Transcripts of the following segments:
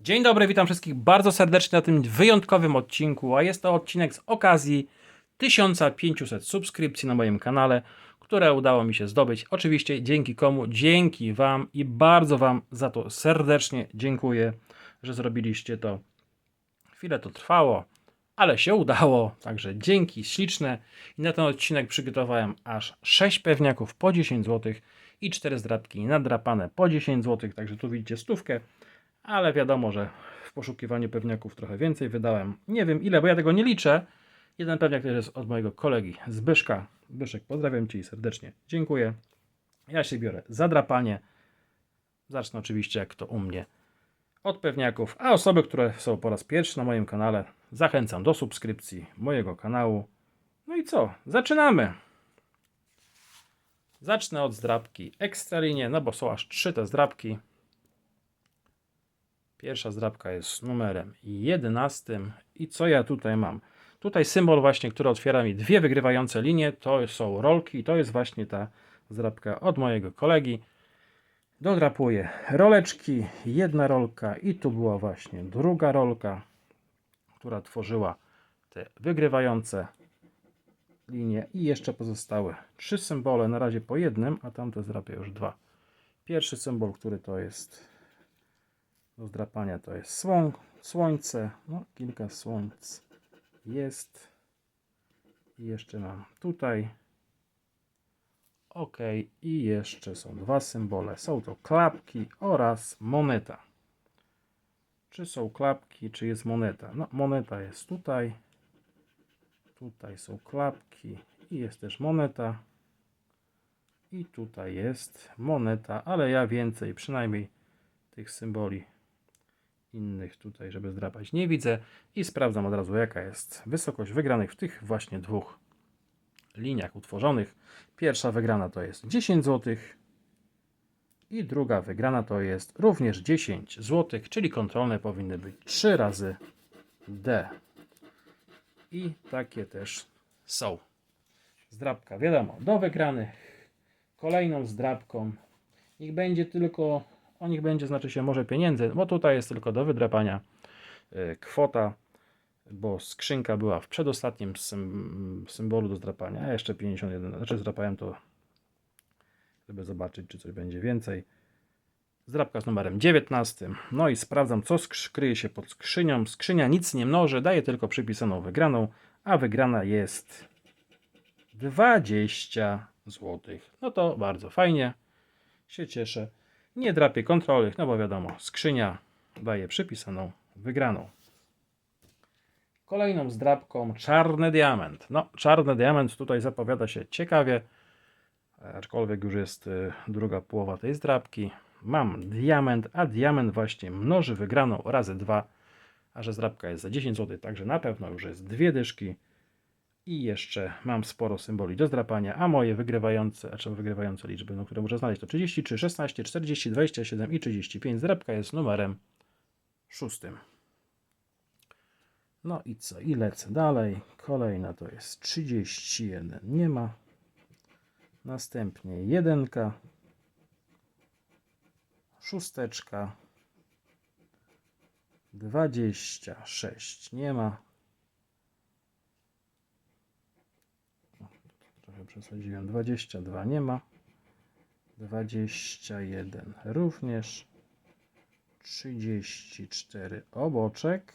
Dzień dobry, witam wszystkich bardzo serdecznie na tym wyjątkowym odcinku, a jest to odcinek z okazji 1500 subskrypcji na moim kanale, które udało mi się zdobyć. Oczywiście dzięki komu? Dzięki Wam i bardzo Wam za to serdecznie dziękuję, że zrobiliście to. Chwilę to trwało, ale się udało, także dzięki śliczne. I na ten odcinek przygotowałem aż 6 pewniaków po 10 zł i 4 zdrapki nadrapane po 10 zł, także tu widzicie stówkę ale wiadomo, że w poszukiwaniu pewniaków trochę więcej wydałem. Nie wiem ile, bo ja tego nie liczę. Jeden pewniak też jest od mojego kolegi Zbyszka. Zbyszek, pozdrawiam Cię serdecznie. Dziękuję. Ja się biorę za drapanie. Zacznę oczywiście jak to u mnie od pewniaków, a osoby, które są po raz pierwszy na moim kanale, zachęcam do subskrypcji mojego kanału. No i co? Zaczynamy! Zacznę od zdrabki Ekstralinie, no bo są aż trzy te zdrabki. Pierwsza zdrabka jest numerem 11. I co ja tutaj mam? Tutaj symbol właśnie, który otwiera mi dwie wygrywające linie, to są rolki. To jest właśnie ta zdrabka od mojego kolegi. Dodrapuję roleczki, jedna rolka i tu była właśnie druga rolka, która tworzyła te wygrywające linie i jeszcze pozostałe trzy symbole, na razie po jednym, a tamte zdrapię już dwa. Pierwszy symbol, który to jest do zdrapania to jest słon, słońce, no kilka słońc jest. I jeszcze mam tutaj. Ok i jeszcze są dwa symbole. Są to klapki oraz moneta. Czy są klapki czy jest moneta? No moneta jest tutaj. Tutaj są klapki i jest też moneta. I tutaj jest moneta ale ja więcej przynajmniej tych symboli innych tutaj, żeby zdrapać nie widzę i sprawdzam od razu jaka jest wysokość wygranych w tych właśnie dwóch liniach utworzonych. Pierwsza wygrana to jest 10 zł i druga wygrana to jest również 10 zł, czyli kontrolne powinny być 3 razy D. I takie też są. Zdrabka, wiadomo, do wygranych. Kolejną zdrabką niech będzie tylko o nich będzie znaczy się może pieniędzy, bo tutaj jest tylko do wydrapania y, kwota, bo skrzynka była w przedostatnim sym, symbolu do zdrapania, a jeszcze 51, znaczy zdrapałem to, żeby zobaczyć, czy coś będzie więcej. Zdrapka z numerem 19. No i sprawdzam, co kryje się pod skrzynią. Skrzynia nic nie mnoży, daje tylko przypisaną wygraną, a wygrana jest 20 zł. No to bardzo fajnie, się cieszę. Nie drapie kontroli, no bo wiadomo, skrzynia daje przypisaną wygraną. Kolejną zdrabką czarny diament. No, czarny diament tutaj zapowiada się ciekawie, aczkolwiek już jest y, druga połowa tej zdrabki. Mam diament, a diament właśnie mnoży wygraną razy dwa, a że zdrabka jest za 10 zł, także na pewno już jest dwie dyszki. I jeszcze mam sporo symboli do zdrapania, a moje wygrywające, znaczy wygrywające liczby, no, które muszę znaleźć to 33, 16, 40, 27 i 35. Zdrabka jest numerem szóstym. No i co? I lecę dalej. Kolejna to jest 31. Nie ma. Następnie jedynka. Szósteczka. 26. Nie ma. Trochę przesadziłem. 22 nie ma. 21 również. 34 oboczek.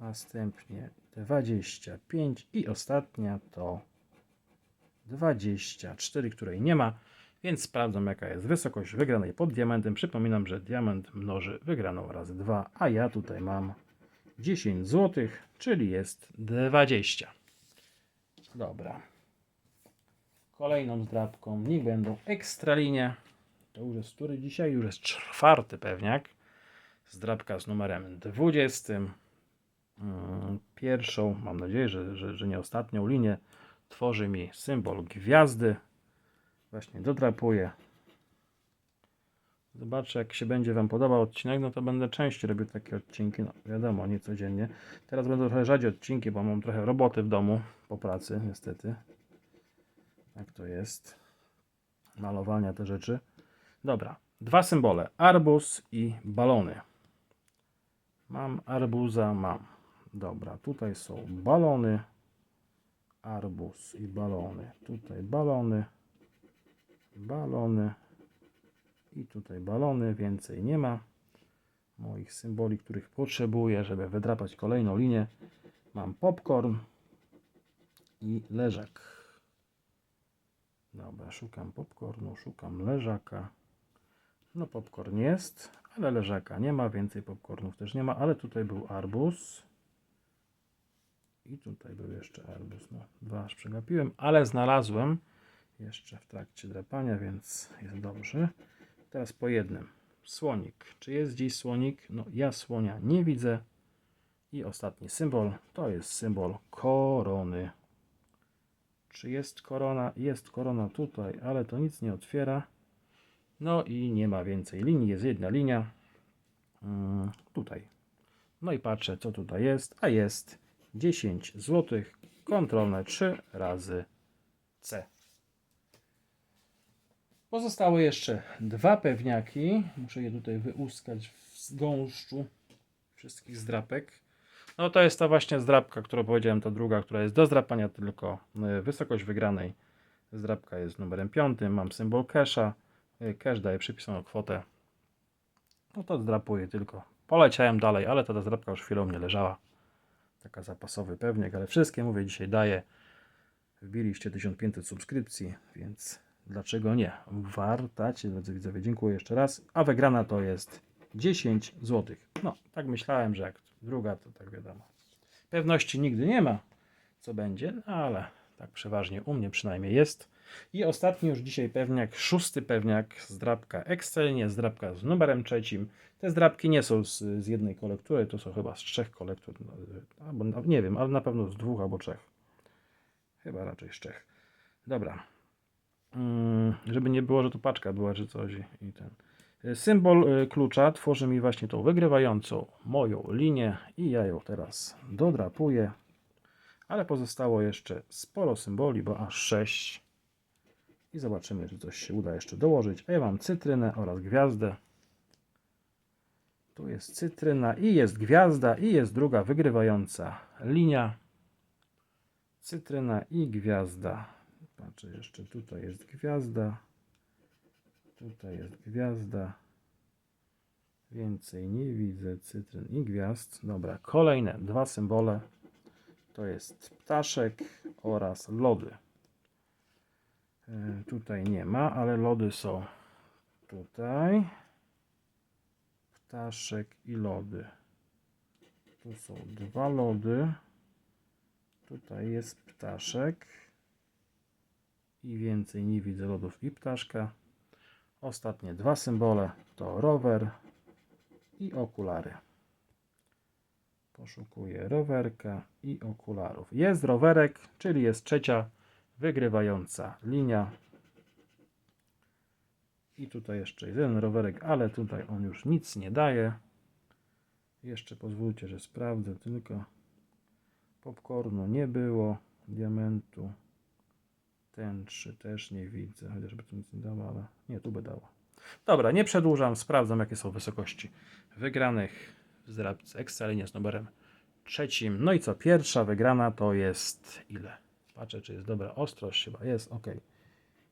Następnie 25 i ostatnia to 24, której nie ma. Więc sprawdzam jaka jest wysokość wygranej pod diamentem. Przypominam, że diament mnoży wygraną razy 2, a ja tutaj mam 10 zł, czyli jest 20. Dobra. Kolejną zdrabką niech będą ekstralinie. To już jest który dzisiaj? Już jest czwarty pewniak. Zdrabka z numerem 20. Mm, Pierwszą, mam nadzieję, że, że, że nie ostatnią linię tworzy mi symbol gwiazdy. Właśnie dodrapuję. Zobaczę, jak się będzie Wam podobał odcinek, no to będę częściej robił takie odcinki. No wiadomo, nie codziennie. Teraz będą trochę rzadziej odcinki, bo mam trochę roboty w domu po pracy, niestety. Jak to jest? Malowania te rzeczy. Dobra. Dwa symbole. Arbus i balony. Mam arbuza, mam. Dobra, tutaj są balony. Arbuz i balony. Tutaj balony. Balony. I tutaj balony. Więcej nie ma. Moich symboli, których potrzebuję, żeby wydrapać kolejną linię. Mam popcorn i leżak. Dobra, szukam popcornu, szukam leżaka. No popcorn jest, ale leżaka nie ma, więcej popcornów też nie ma, ale tutaj był arbuz. I tutaj był jeszcze arbuz. No, dwa aż przegapiłem, ale znalazłem jeszcze w trakcie drapania, więc jest dobrze. Teraz po jednym. Słonik. Czy jest gdzieś słonik? No ja słonia nie widzę. I ostatni symbol to jest symbol korony. Czy jest korona? Jest korona tutaj, ale to nic nie otwiera. No i nie ma więcej linii, jest jedna linia. Mm, tutaj. No i patrzę, co tutaj jest. A jest 10 zł. Kontrolne 3 razy C. Pozostały jeszcze dwa pewniaki. Muszę je tutaj wyłuskać w gąszczu wszystkich zdrapek. No to jest ta właśnie zdrapka, którą powiedziałem, ta druga, która jest do zdrapania tylko y, wysokość wygranej. Zdrapka jest numerem 5, mam symbol casha. Y, Cash daje przypisaną kwotę. No to zdrapuję tylko. Poleciałem dalej, ale ta zdrapka już chwilą nie leżała. Taka zapasowy pewniak, ale wszystkie mówię dzisiaj daję. Wbiliście 1500 subskrypcji, więc dlaczego nie? Warta Ci, drodzy widzowie, dziękuję jeszcze raz. A wygrana to jest 10 zł. No, tak myślałem, że jak druga, to tak wiadomo. Pewności nigdy nie ma, co będzie, no ale tak przeważnie u mnie przynajmniej jest. I ostatni już dzisiaj pewniak, szósty pewniak, zdrabka Excelnie, zdrabka z numerem trzecim. Te zdrabki nie są z, z jednej kolektury, to są chyba z trzech kolektur, no, albo no, nie wiem, ale na pewno z dwóch albo trzech. Chyba raczej z trzech. Dobra. Mm, żeby nie było, że to paczka była, czy coś i ten. Symbol y, klucza tworzy mi właśnie tą wygrywającą moją linię i ja ją teraz dodrapuję. Ale pozostało jeszcze sporo symboli, bo aż 6. I zobaczymy, czy coś się uda jeszcze dołożyć. A ja mam cytrynę oraz gwiazdę. Tu jest cytryna i jest gwiazda i jest druga wygrywająca linia. Cytryna i gwiazda. Patrzę jeszcze, tutaj jest gwiazda. Tutaj jest gwiazda. Więcej nie widzę cytryn i gwiazd. Dobra, kolejne dwa symbole. To jest ptaszek oraz lody. E, Tutaj nie ma, ale lody są tutaj. Ptaszek i lody. Tu są dwa lody. Tutaj jest ptaszek. I więcej nie widzę lodów i ptaszka. Ostatnie dwa symbole to rower i okulary. Poszukuję rowerka i okularów. Jest rowerek, czyli jest trzecia wygrywająca linia. I tutaj jeszcze jeden rowerek, ale tutaj on już nic nie daje. Jeszcze pozwólcie, że sprawdzę tylko. Popcornu nie było, diamentu. Tęczy też nie widzę, chociażby tu nic nie dało, ale nie, tu by dało. Dobra, nie przedłużam, sprawdzam jakie są wysokości wygranych zdrabce Excelinie z numerem trzecim. No i co, pierwsza wygrana to jest ile? Patrzę, czy jest dobra ostrość, chyba jest, ok.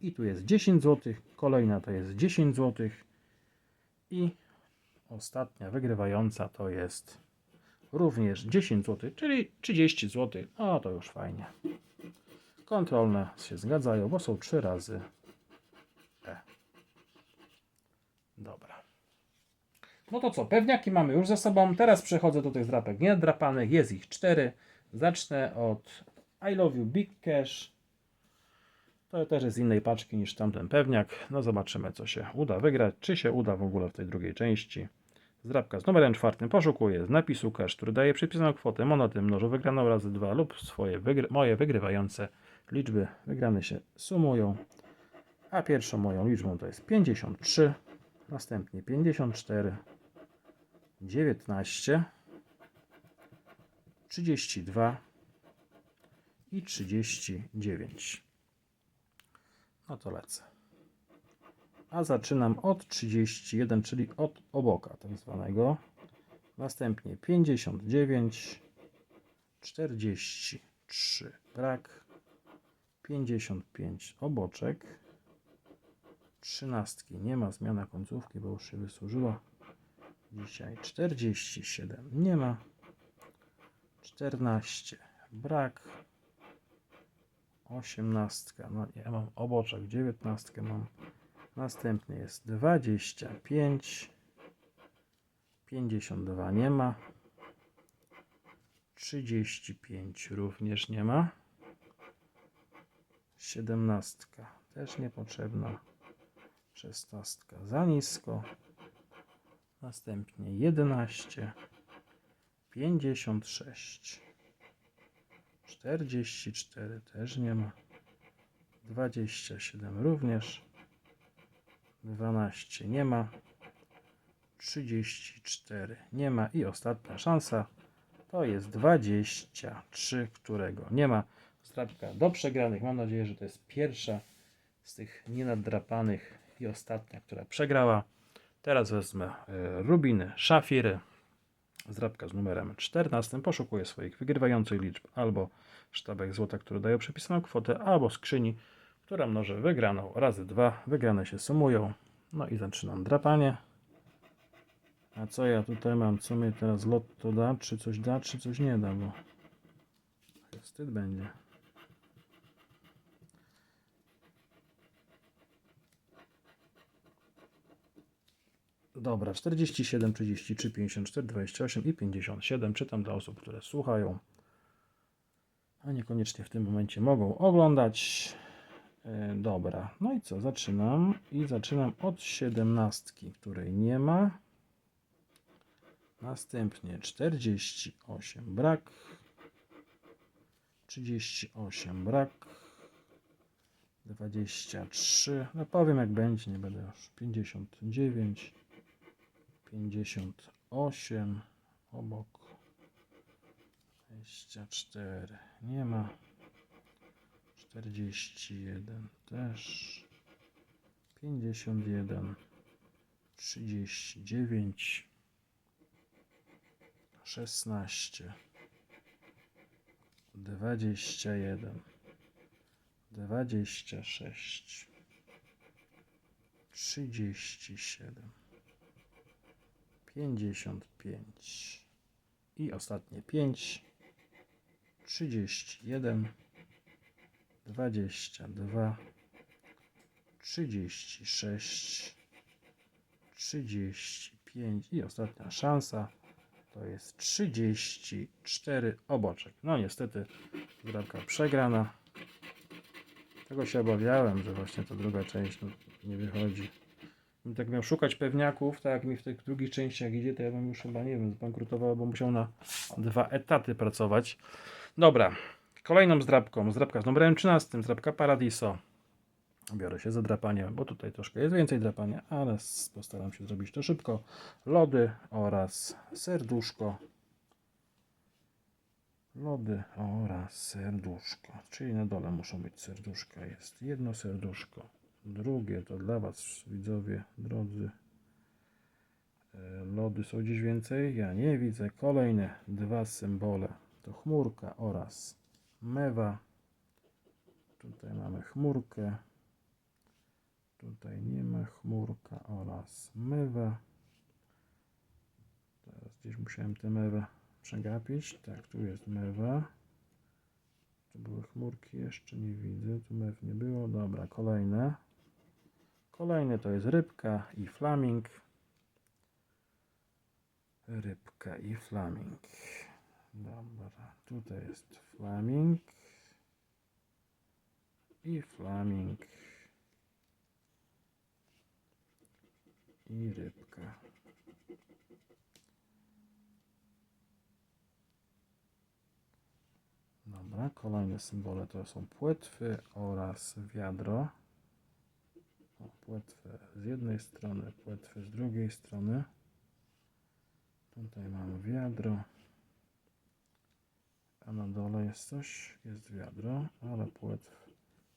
I tu jest 10 zł, kolejna to jest 10 zł i ostatnia wygrywająca to jest również 10 zł, czyli 30 zł. O, to już fajnie. Kontrolne się zgadzają, bo są trzy razy E. Dobra. No to co, pewniaki mamy już za sobą. Teraz przechodzę do tych zdrapek niedrapanych. Jest ich cztery. Zacznę od I Love You Big Cash. To też jest z innej paczki niż tamten pewniak. No zobaczymy, co się uda wygrać. Czy się uda w ogóle w tej drugiej części. Zdrabka z numerem czwartym poszukuję z napisu cash, który daje przypisaną kwotę monety mnożą wygraną razy dwa lub swoje moje wygrywające liczby wygrane się sumują. A pierwszą moją liczbą to jest 53, następnie 54, 19, 32 i 39. No to lecę. A zaczynam od 31, czyli od oboka tak zwanego. Następnie 59, 43 brak, 55 oboczek, trzynastki. Nie ma, zmiana końcówki, bo już się wysłużyła. Dzisiaj 47 nie ma, 14 brak, 18, no ja mam oboczek, 19 mam. Następnie jest 25, 52 nie ma, 35 również nie ma, 17 też niepotrzebna, 16 za nisko, następnie 11, 56, 44 też nie ma, 27 również, 12 nie ma, 34 nie ma. I ostatnia szansa. To jest 23, którego nie ma. Zdrabka do przegranych. Mam nadzieję, że to jest pierwsza z tych nienadrapanych i ostatnia, która przegrała. Teraz wezmę e, rubiny, szafiry. Zdrabka z numerem 14. Poszukuję swoich wygrywających liczb albo sztabek złota, który daje przypisaną kwotę, albo skrzyni, która mnoży wygraną razy dwa. Wygrane się sumują. No i zaczynam drapanie. A co ja tutaj mam? Co mnie teraz lotto da? Czy coś da, czy coś nie da? Bo wstyd będzie. Dobra, 47, 33, 54, 28 i 57. Czytam dla osób, które słuchają, a niekoniecznie w tym momencie mogą oglądać. E, Dobra, no i co? Zaczynam. I zaczynam od 17, której nie ma. Następnie 48 brak. 38 brak. 23. No powiem jak będzie, nie będę już. 59. 58 obok. 24 nie ma. 41 też. 51. 39. 16 21 26 37 55 i ostatnie 5 31 22 36 35 i ostatnia szansa to jest 34 oboczek. No niestety zdrabka przegrana. Tego się obawiałem, że właśnie ta druga część no, nie wychodzi. Bym tak miał szukać pewniaków, tak jak mi w tych drugich częściach idzie, to ja bym już chyba, nie wiem, zbankrutował, bo musiał na dwa etaty pracować. Dobra, kolejną zdrabką, zdrabka z numerem 13, zdrabka Paradiso. Biorę się za drapanie, bo tutaj troszkę jest więcej drapania, ale postaram się zrobić to szybko. Lody oraz serduszko. Lody oraz serduszko. Czyli na dole muszą być serduszka. Jest jedno serduszko. Drugie to dla Was, widzowie, drodzy. E, Lody są gdzieś więcej? Ja nie widzę. Kolejne dwa symbole to chmurka oraz mewa. Tutaj mamy chmurkę. Tutaj nie ma chmurka oraz mewa. Teraz gdzieś musiałem tę mewę przegapić. Tak, tu jest mewa. Tu były chmurki, jeszcze nie widzę. Tu mew nie było. Dobra, kolejne. Kolejne to jest rybka i flaming. Rybka i flaming. Dobra, tutaj jest flaming. I flaming. i rybka. Dobra, kolejne symbole to są płetwy oraz wiadro. O, płetwy z jednej strony, płetwy z drugiej strony. Tutaj mamy wiadro. A na dole jest coś, jest wiadro, ale płetw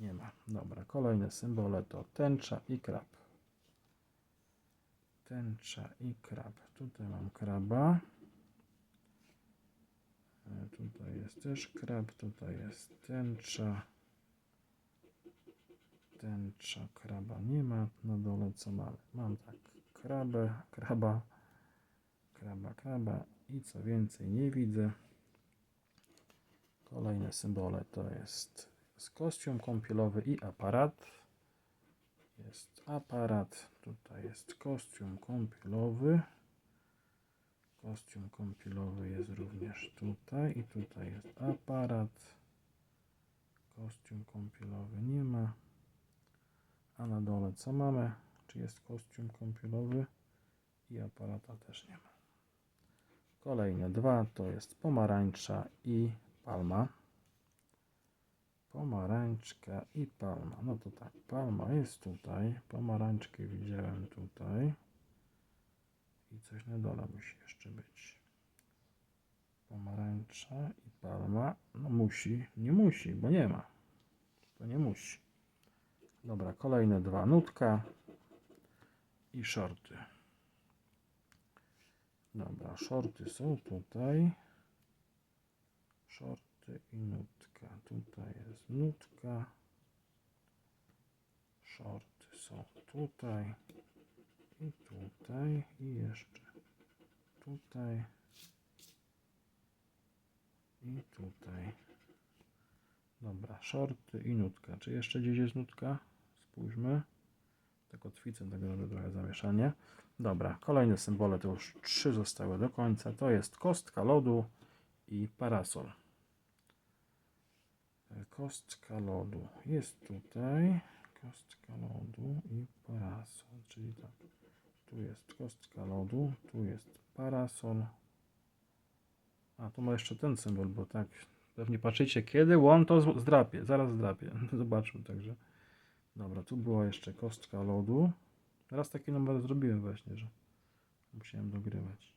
nie ma. Dobra, kolejne symbole to tęcza i krab. Tęcza i krab. Tutaj mam kraba. E, Tutaj jest też krab, tutaj jest tęcza. Tęcza, kraba nie ma. Na dole co mamy? Mam tak, krabę, kraba, kraba, kraba i co więcej nie widzę. Kolejne symbole to jest, jest kostium kąpielowy i aparat. Jest aparat, tutaj jest kostium kąpielowy. Kostium kąpielowy jest również tutaj i tutaj jest aparat. Kostium kąpielowy nie ma. A na dole co mamy? Czy jest kostium kąpielowy? I aparata też nie ma. Kolejne dwa to jest pomarańcza i palma. Pomarańczka i palma. No to tak, palma jest tutaj. Pomarańczkę widziałem tutaj. I coś na dole musi jeszcze być. Pomarańcza i palma. No musi, nie musi, bo nie ma. To nie musi. Dobra, kolejne dwa. Nutka i shorty. Dobra, shorty są tutaj. Shorty i nutka. Tutaj jest nutka. Shorty są tutaj. I tutaj. I jeszcze tutaj. I tutaj. Dobra, shorty i nutka. Czy jeszcze gdzieś jest nutka? Spójrzmy. Tak kotwicę tego trochę zamieszanie. Dobra, kolejne symbole to już trzy zostały do końca. To jest kostka lodu i parasol. E, Kostka lodu jest tutaj. Kostka lodu i parasol. Czyli tak. Tu jest kostka lodu, tu jest parasol. A tu ma jeszcze ten symbol, bo tak pewnie patrzycie, kiedy łon to zdrapie. Zaraz zdrapie. Zobaczmy także. Dobra, tu była jeszcze kostka lodu. Raz taki numer zrobiłem właśnie, że musiałem dogrywać.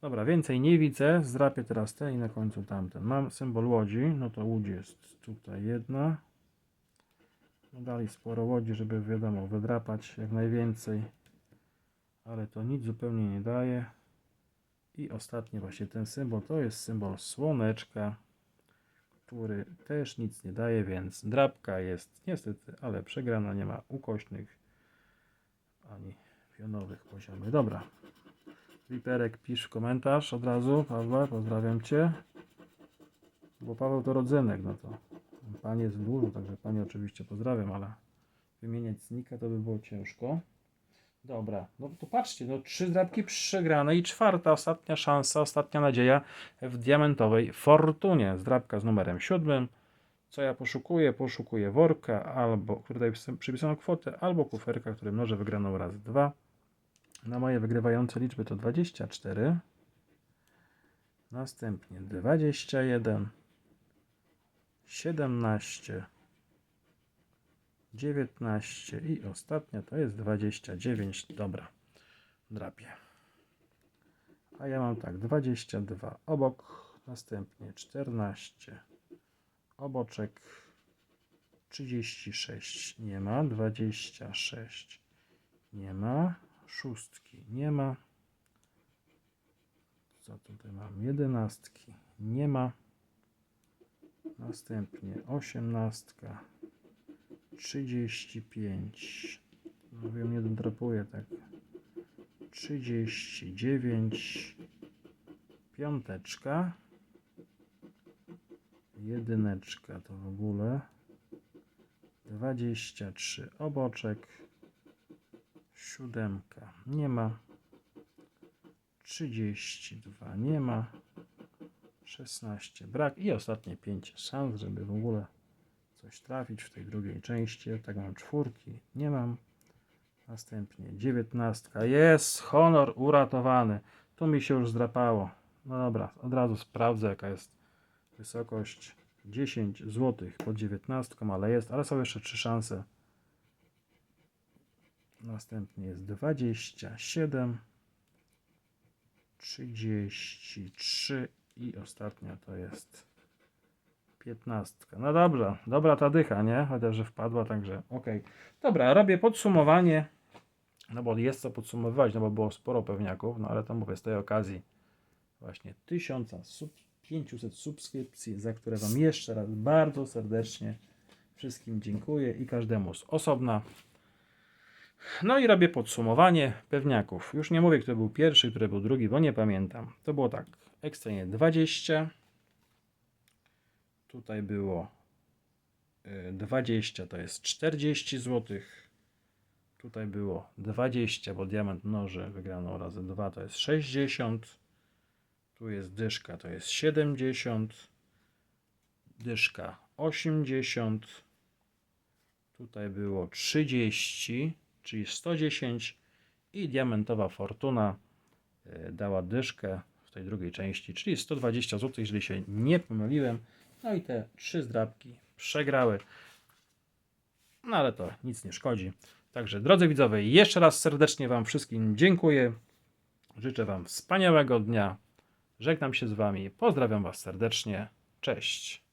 Dobra, więcej nie widzę. Zdrapię teraz ten i na końcu tamten. Mam symbol łodzi. No to łódź jest tutaj jedna. No dali sporo łodzi, żeby wiadomo, wydrapać jak najwięcej. Ale to nic zupełnie nie daje. I ostatni właśnie ten symbol to jest symbol słoneczka, który też nic nie daje, więc drapka jest niestety, ale przegrana. Nie ma ukośnych ani pionowych poziomych. Dobra. Wiperek, pisz komentarz od razu. Pawle, pozdrawiam Cię. Bo Paweł to rodzynek, no to Pan jest dużo, także Panie oczywiście pozdrawiam, ale wymieniać znika to by było ciężko. Dobra, no to patrzcie, no trzy drapki przegrane i czwarta, ostatnia szansa, ostatnia nadzieja w diamentowej fortunie. Zdrabka z numerem siódmym. Co ja poszukuję? Poszukuję worka, albo, przysy- przypisaną kwotę, albo kuferka, który mnoży wygraną razy dwa. Na moje wygrywające liczby to 24. Następnie 21. 17. 19 i ostatnia to jest 29. Dobra, drapie. A ja mam tak, 22 obok, następnie 14 oboczek, 36 nie ma, 26 nie ma, szóstki nie ma. Co tutaj mam? Jedenastki nie ma. Następnie osiemnastka. 35. No wiem, nie dodrapuję tak. 39. Piąteczka. Jedyneczka to w ogóle. 23. Oboczek. Siódemka. Nie ma. 32. Nie ma. 16. Brak. I ostatnie 5 szans, żeby w ogóle coś trafić w tej drugiej części. Tak mam czwórki, nie mam. Następnie dziewiętnastka. Jest honor uratowany. Tu mi się już zdrapało. No dobra, od razu sprawdzę jaka jest wysokość. 10 zł pod 19, ale jest, ale są jeszcze trzy szanse. Następnie jest 27, 33 i ostatnia to jest 15. No dobrze, dobra ta dycha, nie? Chociaż, że wpadła, także okej. Dobra, robię podsumowanie. No bo jest co podsumowywać, no bo było sporo pewniaków, no ale to mówię z tej okazji właśnie tysiąca sub 500 subskrypcji, za które Wam jeszcze raz bardzo serdecznie wszystkim dziękuję i każdemu z osobna. No i robię podsumowanie pewniaków. Już nie mówię, kto był pierwszy, który był drugi, bo nie pamiętam. To było tak. Ekstrenie 20. Tutaj było y, 20, to jest 40 zł. Tutaj było 20, bo diament noży wygrano razy 2 to jest 60. Tu jest dyszka, to jest 70. Dyszka 80. Tutaj było 30, czyli 110 i diamentowa fortuna y, dała dyszkę w tej drugiej części, czyli 120 zł, jeżeli się nie pomyliłem. No i te trzy zdrabki przegrały. No ale to nic nie szkodzi. Także drodzy widzowie, jeszcze raz serdecznie Wam wszystkim dziękuję. Życzę Wam wspaniałego dnia. Żegnam się z Wami. Pozdrawiam Was serdecznie. Cześć.